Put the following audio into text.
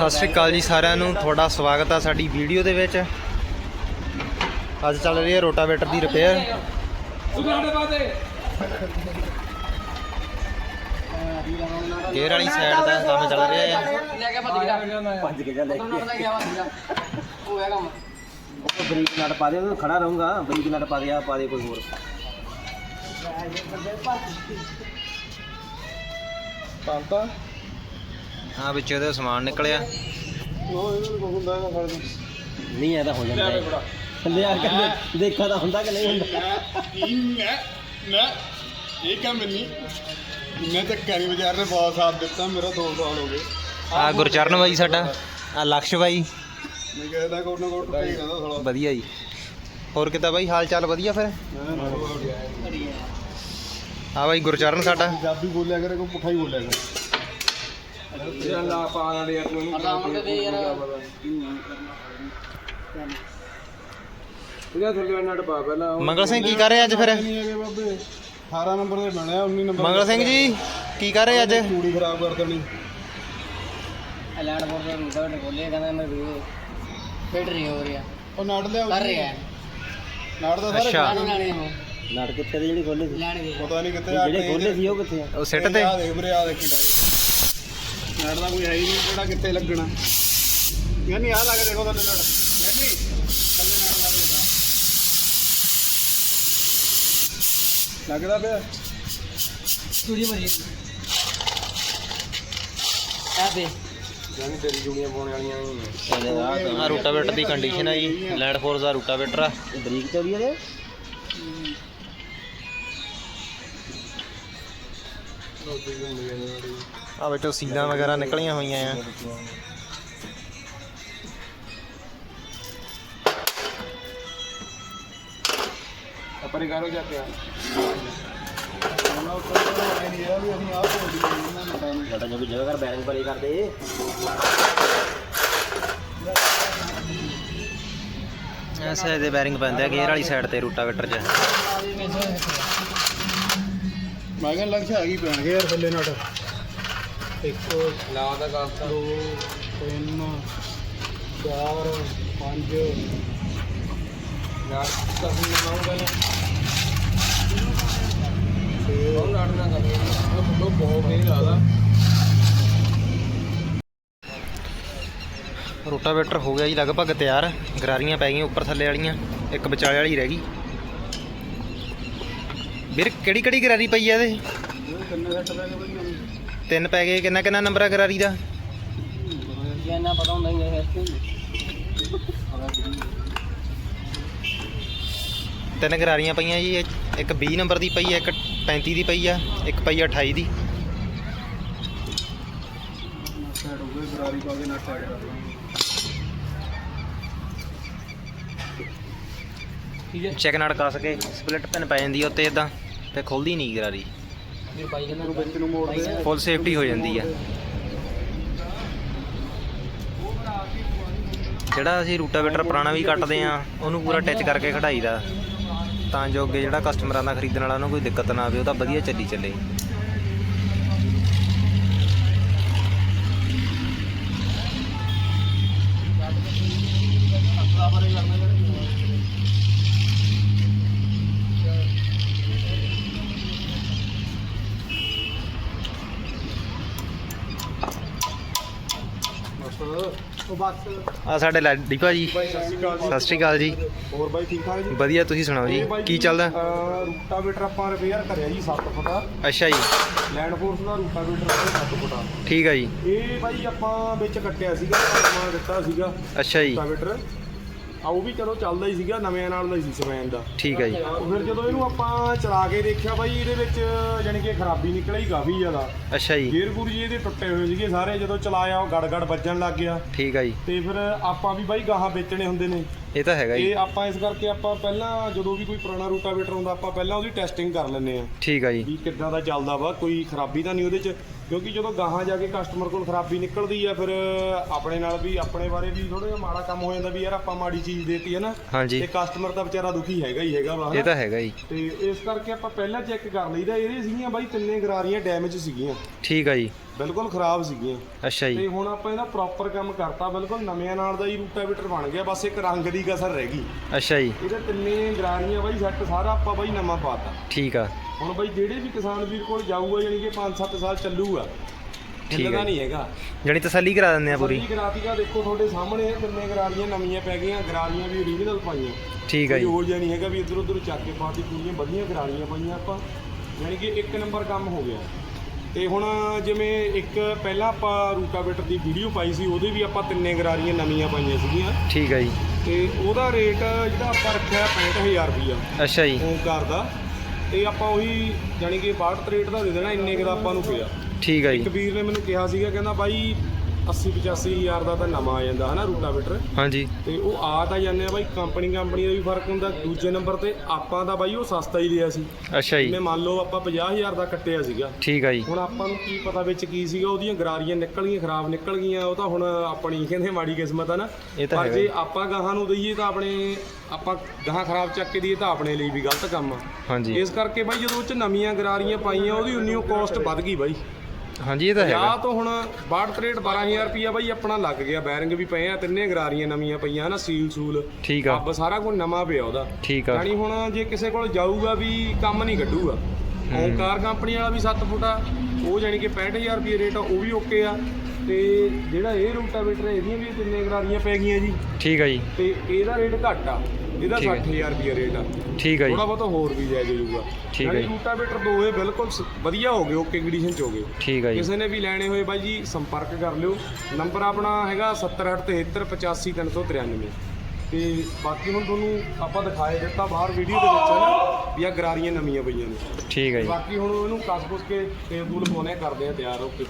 ਸਤਿ ਸ਼੍ਰੀ ਅਕਾਲ ਜੀ ਸਾਰਿਆਂ ਨੂੰ। ਤੁਹਾਡਾ ਸਵਾਗਤ ਆ ਸਾਡੀ ਵੀਡੀਓ ਦੇ ਵਿੱਚ। ਅੱਜ ਚੱਲ ਰਹੀ ਹੈ ਰੋਟਾਵੇਟਰ ਦੀ ਰਿਪੇਅਰ। ਗੇਅਰ ਵਾਲੀ ਸਾਈਡ ਦਾ ਕੰਮ ਚੱਲ ਰਿਹਾ ਹੈ। ਲੈ ਕੇ ਭੱਜ ਗਿਆ ਭੱਜ ਕੇ ਲੈ ਕੇ ਉਹ ਹੈ ਕੰਮ ਉਹ ਬਰੀਕ ਨਟ ਪਾ ਦੇ ਉਹ ਖੜਾ ਰਹੂੰਗਾ ਬਰੀਕ ਨਟ ਪਾ ਦੇ ਆ ਪਾ ਦੇ ਕੋਈ ਹੋਰ ਪੰਪਾ ਹਾਂ ਵਿੱਚ ਇਹਦੇ ਸਮਾਨ ਨਿਕਲਿਆ। ਨਹੀਂ ਐਦਾ ਹੋ ਜਾਂਦਾ। ਹੈ। ਲਿਆ ਕੇ ਦੇ- ਦੇਖਾ ਤਾਂ ਹੁੰਦਾ ਕਿ ਨਹੀਂ ਹੁੰਦਾ। ਮੈਂ ਮੈਂ ਇਹ ਕੰਮ ਨਹੀਂ। ਮੈਂ ਤਾਂ ਕਰੀ ਬਾਜ਼ਾਰ ਨੇ ਬਹੁਤ ਸਾਥ ਦਿੱਤਾ ਮੇਰਾ 2 ਸਾਲ ਹੋ ਗਏ। ਆ ਗੁਰਚਰਨ ਬਾਈ ਸਾਡਾ ਆ ਲਕਸ਼ ਬਾਈ। ਮੈਂ ਕਹਿੰਦਾ ਕੋਟ ਨਾ ਕੋਟ ਹੀ ਰਹਿੰਦਾ ਸਾਲਾ। ਵਧੀਆ ਜੀ। ਹੋਰ ਕਿੱਦਾਂ ਬਾਈ ਹਾਲ ਚਾਲ ਵਧੀਆ ਫਿਰ? ਆ ਬਾਈ ਗੁਰਚਰਨ ਸਾਡਾ। ਪੰਜਾਬੀ ਬੋਲਿਆ ਕਰੇ ਕੋਈ ਪੁੱਠਾ ਹੀ ਬੋਲਿਆ ਕਰੇ। ਆਰਾਮ ਕੇ ਦੇ ਯਾਰ ਮੰਗਲ ਸਿੰਘ ਕੀ ਕਰ ਰਹੇ ਅੱਜ ਫਿਰ? ਨਹੀਂ ਹੈਗੇ ਬਾਬੇ। 18 ਨੰਬਰ ਦੇ ਬਣਿਆ 19 ਨੰਬਰ ਮੰਗਲ ਸਿੰਘ ਜੀ ਕੀ ਕਰ ਰਹੇ ਅੱਜ? ਚੂੜੀ ਖਰਾਬ ਕਰ ਦੇਣੀ। ਬੋਰਡ ਦਾ ਰੂਟਾ ਤੇ ਬੋਲੇ ਕਹਿੰਦਾ ਮੈਂ ਵੀਡੀਓ ਫਿਟ ਨਹੀਂ ਹੋ ਰਿਹਾ। ਉਹ ਨਾੜ ਲਿਆ ਕਰ ਰਿਹਾ। ਹੈ ਨਾੜ ਦਾ ਸਾਰੇ ਅੱਛਾ। ਲਾਣੇ ਨੂੰ ਨਟ ਕਿੱਥੇ ਦੇ ਜਿਹੜੀ ਖੋਲੇ ਸੀ? ਪਤਾ ਨਹੀਂ ਕਿੱਥੇ ਆ ਜਿਹੜੇ ਖੋਲੇ ਸੀ ਉਹ ਕਿੱਥੇ ਆ? ਉਹ ਸਿੱਟ ਤੇ। ਆ ਦੇਖ ਵੀਰੇ ਆ ਦੇਖੀ ਨਾੜ ਦਾ ਕੋਈ ਹੈ ਹੀ ਨਹੀਂ ਕਿਹੜਾ ਕਿੱਥੇ ਲੱਗਣਾ। ਯਾਨੀ ਆ ਲੱਗ ਦੇਖੋ ਥੱਲੇ ਨਾੜ ਯਾਨੀ ਥੱਲੇ ਨਾੜ ਲੱਗ ਰਿਹਾ ਲੱਗਦਾ ਪਿਆ? ਚੂੜੀ ਮਰੀ ਆ ਦੇ। ਜਾਨੀ ਤੇਰੀ ਜੁੜੀਆਂ ਪਾਉਣ ਵਾਲੀਆਂ ਆ ਰੂਟਾਵੇਟਰ ਦੀ ਕੰਡੀਸ਼ਨ ਹੈ ਜੀ। ਲੈਂਡ ਫੋਰਸ ਦਾ ਰੂਟਾਵੇਟਰ ਆ। ਇਹ ਬਰੀਕ ਚੌੜੀ ਇਹਦੇ ਆ ਸੀਲਾਂ ਵਗੈਰਾ ਨਿਕਲੀਆਂ ਹੋਈਆਂ ਆ ਪਰੇ ਕਰੋ ਜਾ ਕੇ ਉਹਨਾਂ ਉੱਤੇ ਨਹੀਂ ਆ। ਵੀ ਅਸੀਂ ਆਪ ਹੋ ਗਏ ਇਹਨਾਂ ਨੂੰ ਟਾਈਮ ਸਾਡਾ ਜੋ ਵੀ ਜਗ੍ਹਾ ਕਰ ਬੈਰਿੰਗ ਪਰੇ ਕਰਦੇ। ਐਸੇ ਦੇ ਬੈਰਿੰਗ ਪੈਂਦੇ ਆ ਗੇਅਰ ਵਾਲੀ ਸਾਈਡ ਤੇ ਰੂਟਾਵੇਟਰ 'ਚ। ਮੈਂ ਕਿਹਾ ਲੰਚ ਹੈਗੀ ਪੈਣਗੇ ਯਾਰ ਥੱਲੇ ਨਟ। ਇੱਕ ਲਾ ਦਾ ਕਰਤਾ ਦੋ ਤਿੰਨ ਚਾਰ ਪੰਜ। ਯਾਰ ਤੱਕ ਲਵਾਉਂਗਾ ਨਾ ਉਹ ਲੜਨਾ ਕਰੇ ਉਹ ਬਹੁਤ ਨਹੀਂ ਲਾਦਾ ਰੂਟਾਵੇਟਰ ਹੋ ਗਿਆ ਜੀ ਲਗਭਗ ਤਿਆਰ। ਗਰਾਰੀਆਂ ਪੈ ਗਈਆਂ ਉੱਪਰ ਥੱਲੇ ਵਾਲੀਆਂ। ਇੱਕ ਵਿਚਾਲੇ ਵਾਲੀ ਰਹਿ ਗਈ। ਵੀਰ ਕਿਹੜੀ ਕਿਹੜੀ ਗਰਾਰੀ ਪਈ ਆ ਇਹਦੇ? ਕਿੰਨੇ ਸੈੱਟ ਪੈ ਗਏ? ਤਿੰਨ ਪੈ ਗਏ ਕਿੰਨਾ ਕਿੰਨਾ ਨੰਬਰ ਆ ਗਰਾਰੀ ਦਾ? ਜੇ ਪਤਾ ਹੁੰਦਾ ਹੀ ਹੈ। ਤਿੰਨ ਗਰਾਰੀਆਂ ਪਈਆਂ ਜੀ ਇੱਕ- ਇੱਕ 20 ਨੰਬਰ ਦੀ ਪਈ ਆ ਇੱਕ 35 ਦੀ ਪਈ ਆ ਇੱਕ ਪਈ ਆ 28 ਦੀ। ਸੈਟ ਹੋ ਗਏ ਗਰਾਰੀ ਪਾ ਕੇ ਨਟ ਸੈਟ ਕਰ ਲਾਂਗੇ ਠੀਕ ਹੈ। ਚੈੱਕ ਨਾਲ ਕੱਸ ਕੇ ਸਪਲਿਟ ਪਿਨ ਪੈ ਜਾਂਦੀ ਉੱਤੇ ਇਦਾਂ ਤੇ ਖੁੱਲਦੀ ਨਹੀਂ ਗਰਾਰੀ। ਫੁੱਲ ਸੇਫਟੀ ਹੋ ਜਾਂਦੀ ਆ। ਜਿਹੜਾ ਅਸੀਂ ਰੂਟਾਵੇਟਰ ਪੁਰਾਣਾ ਵੀ ਕੱਟਦੇ ਆ, ਉਹਨੂੰ ਪੂਰਾ ਟੱਚ ਕਰਕੇ ਕਢਾਈਦਾ। ਤਾਂ ਜੋ ਅੱਗੇ ਜਿਹੜਾ ਕਸਟਮਰਾਂ ਦਾ ਖਰੀਦਣ ਵਾਲਾ, ਉਹਨੂੰ ਕੋਈ ਦਿੱਕਤ ਨਾ ਆਵੇ, ਉਹ ਤਾਂ ਵਧੀਆ ਚੱਲੀ ਚੱਲੇ। ਆ ਸਾਡੇ ਲਾਡੀ ਭਾਜੀ ਸਤਿ ਸ਼੍ਰੀ ਅਕਾਲ ਜੀ। ਸਤਿ ਸ਼੍ਰੀ ਅਕਾਲ ਜੀ। ਹੋਰ ਬਾਈ ਠੀਕ ਠਾਕ ਜੀ? ਵਧੀਆ ਤੁਸੀਂ ਸੁਣਾਓ ਜੀ? ਕੀ ਚੱਲਦਾ? ਰੂਟਾਵੇਟਰ ਆਪਾਂ ਰਿਪੇਅਰ ਕਰਿਆ ਜੀ 7 ਫੁੱਟਾ ਅੱਛਾ ਜੀ। ਲੈਂਡ ਫੋਰਸ ਦਾ ਰੂਟਾਵੇਟਰ ਹੈ 7 ਫੁੱਟਾ ਠੀਕ ਆ ਜੀ। ਇਹ ਬਾਈ ਆਪਾਂ ਵਿੱਚ ਕੱਟਿਆ ਸੀਗਾ ਨਵਾਂ ਦਿੱਤਾ ਸੀਗਾ। ਅੱਛਾ ਜੀ। ਰੂਟਾਵੇਟਰ। ਆ ਉਹ ਵੀ ਚਲੋ ਚੱਲਦਾ ਹੀ ਸੀਗਾ ਨਵੇਂ ਨਾਲ ਦਾ ਹੀ ਸੀ ਸਮੈਨ ਦਾ। ਠੀਕ ਆ ਜੀ। ਫਿਰ ਜਦੋਂ ਇਹਨੂੰ ਆਪਾਂ ਚਲਾ ਕੇ ਦੇਖਿਆ ਬਾਈ ਇਹਦੇ ਵਿੱਚ ਯਾਨੀ ਕਿ ਖਰਾਬੀ ਨਿਕਲੀ ਕਾਫੀ ਜ਼ਿਆਦਾ। ਅੱਛਾ ਜੀ। ਗੇਅਰ ਗੁਰ ਜੀ ਇਹਦੇ ਟੁੱਟੇ ਹੋਏ ਸੀਗੇ ਸਾਰੇ ਜਦੋਂ ਚਲਾਇਆ ਉਹ ਗੜ ਗੜ ਵੱਜਣ ਲੱਗ ਗਿਆ। ਠੀਕ ਆ ਜੀ। ਤੇ ਫਿਰ ਆਪਾਂ ਵੀ ਬਾਈ ਗਾਹਾਂ ਵੇਚਣੇ ਹੁੰਦੇ ਨੇ। ਇਹ ਤਾਂ ਹੈਗਾ ਜੀ। ਇਹ ਆਪਾਂ ਇਸ ਕਰਕੇ ਆਪਾਂ ਪਹਿਲਾਂ ਜਦੋਂ ਵੀ ਕੋਈ ਪੁਰਾਣਾ ਰੂਟਾਵੇਟਰ ਆਉਂਦਾ ਆਪਾਂ ਪਹਿਲਾਂ ਉਹਦੀ ਟੈਸਟਿੰਗ ਕਰ ਲੈਂਦੇ ਆ ਠੀਕ ਆ ਜੀ। ਵੀ ਕਿੱਦਾਂ ਦਾ ਚੱਲਦਾ ਵਾ ਕੋਈ ਖਰਾਬੀ ਤਾਂ ਨਹੀਂ ਉਹਦੇ 'ਚ ਕਿਉਂਕਿ ਜਦੋਂ ਗਾਹਾਂ ਜਾ ਕੇ ਕਸਟਮਰ ਕੋਲ ਖਰਾਬੀ ਨਿਕਲਦੀ ਆ ਫਿਰ ਆਪਣੇ ਨਾਲ ਵੀ ਆਪਣੇ ਬਾਰੇ ਵੀ ਥੋੜਾ ਜਿਹਾ ਮਾੜਾ ਕੰਮ ਹੋ ਜਾਂਦਾ ਵੀ ਯਾਰ ਆਪਾਂ ਮਾੜੀ ਚੀਜ਼ ਦੇਤੀ ਹੈ ਨਾ ਹਾਂਜੀ। ਤੇ ਕਸਟਮਰ ਤਾਂ ਵਿਚਾਰਾ ਦੁਖੀ ਹੈਗਾ ਹੀ ਹੈਗਾ ਵਾ ਇਹ ਹਨਾ। ਤਾਂ ਹੈਗਾ ਜੀ। ਤੇ ਇਸ ਕਰਕੇ ਆਪਾਂ ਪਹਿਲਾਂ ਚੈੱਕ ਕਰ ਲਈਦਾ ਇਹਦੇ ਸੀਗੀਆਂ ਬਾਈ ਤਿੰਨੇ ਗਰਾਰੀਆਂ ਡੈਮੇਜ ਸੀਗੀਆਂ। ਠੀਕ ਆ ਜੀ। ਬਿਲਕੁਲ ਖਰਾਬ ਸੀਗੀਆਂ। ਅੱਛਾ ਤੇ ਜੀ ਹੁਣ ਆਪਾਂ ਇਹਦਾ ਪ੍ਰੋਪਰ ਕੰਮ ਕਰਤਾ ਬਿਲਕੁਲ ਨਵਿਆਂ ਨਾਲ ਦਾ ਹੀ ਰੂਟਾਵੇਟਰ ਬਣ ਗਿਆ ਬਸ ਇੱਕ ਰੰਗ ਦੀ ਕਸਰ ਰਹਿ ਗਈ। ਅੱਛਾ ਜੀ। ਇਹਦੇ ਤਿੰਨੇ ਗਰਾਰੀਆਂ ਬਾਈ ਸੈੱਟ ਸਾਰਾ ਆਪਾਂ ਬਾਈ ਨਵਾਂ ਪਾਤਾ। ਠੀਕ ਆ। ਹੁਣ ਬਾਈ ਜਿਹੜੇ ਵੀ ਕਿਸਾਨ ਵੀਰ ਕੋਲ ਜਾਊਗਾ ਯਾਨੀ ਕਿ 5-7 ਸਾਲ ਚੱਲੂਗਾ ਠੀਕ ਹਿੱਲਦਾ ਹੈ। ਨਹੀਂ ਹੈਗਾ। ਜਣੀ ਤਸੱਲੀ ਕਰਾ ਦਿੰਦੇ ਆ ਪੂਰੀ। ਪੂਰੀ ਗਰਾਰੀਆਂ ਦੇਖੋ ਤੁਹਾਡੇ ਸਾਹਮਣੇ ਇਹ ਤਿੰਨੇ ਗਰਾਰੀਆਂ ਨਵੀਆਂ ਪੈ ਗਈਆਂ ਗਰਾਰੀਆਂ ਵੀ ਓਰੀਜਨਲ ਪਾਈਆਂ। ਠੀਕ ਆ ਕੋਈ ਜੀ। ਹੋਰ ਜਿਹਾ ਨਹੀਂ ਹੈਗਾ ਵੀ ਇੱਧਰ ਉੱਧਰ ਚੱਕ ਕੇ ਪਾਤੀ ਪੂਰੀਆਂ ਵਧੀਆ ਗਰਾਰੀਆਂ ਪਾਈਆਂ ਆਪਾਂ। ਯਾਨੀ ਕਿ ਇੱਕ ਨੰਬਰ ਕੰਮ ਹੋ ਗਿਆ। ਤੇ ਹੁਣ ਜਿਵੇਂ ਇੱਕ ਪਹਿਲਾਂ ਆਪਾਂ ਰੂਟਾਵੇਟਰ ਦੀ ਵੀਡੀਓ ਪਾਈ ਸੀ ਉਹਦੇ ਵੀ ਆਪਾਂ ਤਿੰਨੇ ਗਰਾਰੀਆਂ ਨਵੀਆਂ ਪਾਈਆਂ ਸੀਗੀਆਂ। ਠੀਕ ਆ ਜੀ। ਤੇ ਉਹਦਾ ਰੇਟ ਜਿਹੜਾ ਆਪਾਂ ਰੱਖਿਆ 65000 ਰੁਪਈਆ। ਅੱਛਾ ਜੀ। ਓਮਕਾਰ ਦਾ। ਤੇ ਆਪਾਂ ਉਹੀ ਯਾਨੀ ਕਿ 62 ਰੇਟ ਦਾ ਦੇ ਦੇਣਾ ਇੰਨੇ ਕੁ ਦਾ ਆਪਾਂ ਨੂੰ ਪਿਆ। ਠੀਕ ਆ ਜੀ। ਕਬੀਰ ਨੇ ਮੈਨੂੰ ਕਿਹਾ ਸੀਗਾ ਕਹਿੰਦਾ ਬਾਈ 80 85000 ਦਾ ਤਾਂ ਨਵਾਂ ਆ ਜਾਂਦਾ ਹਨਾ ਰੂਟਾਵੇਟਰ? ਹਾਂਜੀ। ਤੇ ਉਹ ਆ ਤਾਂ ਜਾਂਦੇ ਆ ਬਾਈ ਕੰਪਨੀ ਕੰਪਨੀ ਦਾ ਵੀ ਫ਼ਰਕ ਹੁੰਦਾ ਦੂਜੇ ਨੰਬਰ ਤੇ ਆਪਾਂ ਦਾ ਬਾਈ ਉਹ ਸਸਤਾ ਹੀ ਰਿਹਾ ਸੀ। ਅੱਛਾ ਜੀ। ਜਿਵੇਂ ਮੰਨ ਲਓ ਆਪਾਂ 50000 ਦਾ ਕੱਟਿਆ ਸੀਗਾ। ਠੀਕ ਆ ਜੀ। ਹੁਣ ਆਪਾਂ ਨੂੰ ਕੀ ਪਤਾ ਵਿੱਚ ਕੀ ਸੀਗਾ ਉਹਦੀਆਂ ਗਰਾਰੀਆਂ ਨਿਕਲ ਗਈਆਂ ਖਰਾਬ ਨਿਕਲ ਗਈਆਂ ਉਹ ਤਾਂ ਹੁਣ ਆਪਣੀ ਕਹਿੰਦੇ ਮਾੜੀ ਕਿਸਮਤ ਆ ਨਾ। ਤਾਂ ਪਰ ਹੈਗਾ ਜੇ ਹੀ। ਆਪਾਂ ਗਾਹਾਂ ਨੂੰ ਦਈਏ ਤਾਂ ਆਪਣੇ ਆਪਾਂ ਗਾਹਾਂ ਖਰਾਬ ਚੱਕ ਕੇ ਦਈਏ ਤਾਂ ਆਪਣੇ ਲਈ ਵੀ ਗਲਤ ਕੰਮ ਆ। ਹਾਂਜੀ। ਇਸ ਕਰਕੇ ਬਾਈ ਜਦੋਂ ਉਹ ਚ ਨਵੀਆਂ ਗਰਾਰੀਆਂ ਪਾਈਆਂ ਉਹਦੀ ਉਨੀਓ ਕਾਸਟ ਵੱਧ ਗਈ ਬਾਈ। ਹਾਂਜੀ ਇਹ ਤਾਂ ਹੈਗਾ। 50 ਤੋਂ ਹੁਣ 62 ਰੇਟ 12000 ਰੁਪਿਆ ਬਾਈ ਆਪਣਾ ਲੱਗ ਗਿਆ ਬੈਰਿੰਗ ਵੀ ਪਏ ਆ ਤਿੰਨੇ ਗਰਾਰੀਆਂ ਨਵੀਆਂ ਪਈਆਂ ਹਨਾ ਸੀਲ ਸੂਲ। ਠੀਕ ਆ। ਅੱਬ ਸਾਰਾ ਕੁਝ ਨਵਾਂ ਪਿਆ ਉਹਦਾ। ਠੀਕ ਆ। ਯਾਨੀ ਹੁਣ ਜੇ ਕਿਸੇ ਕੋਲ ਜਾਊਗਾ ਵੀ ਕੰਮ ਨਹੀਂ ਕੱਢੂਗਾ ਓਂਕਾਰ ਕੰਪਨੀ ਵਾਲਾ ਵੀ 7 ਫੁੱਟ ਆ ਉਹ ਜਾਨੀ ਕਿ 65000 ਰੁਪਏ ਰੇਟ ਆ ਉਹ ਵੀ ਓਕੇ ਆ। ਤੇ ਜਿਹੜਾ ਇਹ ਰੂਟਾਵੇਟਰ ਹੈ, ਇਹਦੀਆਂ ਵੀ ਤਿੰਨੇ ਗਰਾਰੀਆਂ ਪੈ ਗਈਆਂ ਜੀ ਠੀਕ ਆ ਜੀ ਤੇ ਇਹਦਾ ਰੇਟ ਘੱਟ ਆ ਇਹਦਾ ਠੀਕ ਹੈ। 60000 ਰੁਪਏ ਰੇਟ ਆ ਠੀਕ ਆ ਜੀ ਥੋੜਾ ਬਹੁਤਾ ਹੋਰ ਵੀ ਜਾਇਜ਼ ਹੋਊਗਾ ਠੀਕ ਹੈ ਜੀ। ਰੂਟਾਵੇਟਰ ਦੋਵੇਂ ਬਿਲਕੁਲ ਸ- ਵਧੀਆ ਹੋ ਗਏ ਓਕੇ ਕੰਡੀਸ਼ਨ ਚ ਹੋ ਗਏ ਠੀਕ ਆ ਜੀ ਕਿਸੇ ਨੇ ਵੀ ਲੈਣੇ ਹੋਏ ਬਾਈ ਜੀ ਸੰਪਰਕ ਕਰ ਲਿਓ ਨੰਬਰ ਆਪਣਾ ਹੈਗਾ 7073855393 ਤੇ ਬਾਕੀ ਹੁਣ ਤੁਹਾਨੂੰ ਆਪਾਂ ਦਿਖਾਏ ਦਿੱਤਾ ਬਾਹਰ ਵੀਡੀਓ ਦੇ ਵਿੱਚ ਹੈ ਨਾ ਵੀ ਆ ਗਰਾਰੀਆਂ ਨਵੀਆਂ ਪਈਆਂ ਨੇ ਠੀਕ ਆ ਜੀ ਬਾਕੀ ਹੁਣ ਇਹਨੂੰ ਕੱਸ ਕੁਸ ਕੇ ਤੇਲ ਤੂਲ ਪਾਉਣੇ ਕਰਦੇ ਆ ਤਿਆਰ ਓਕੇ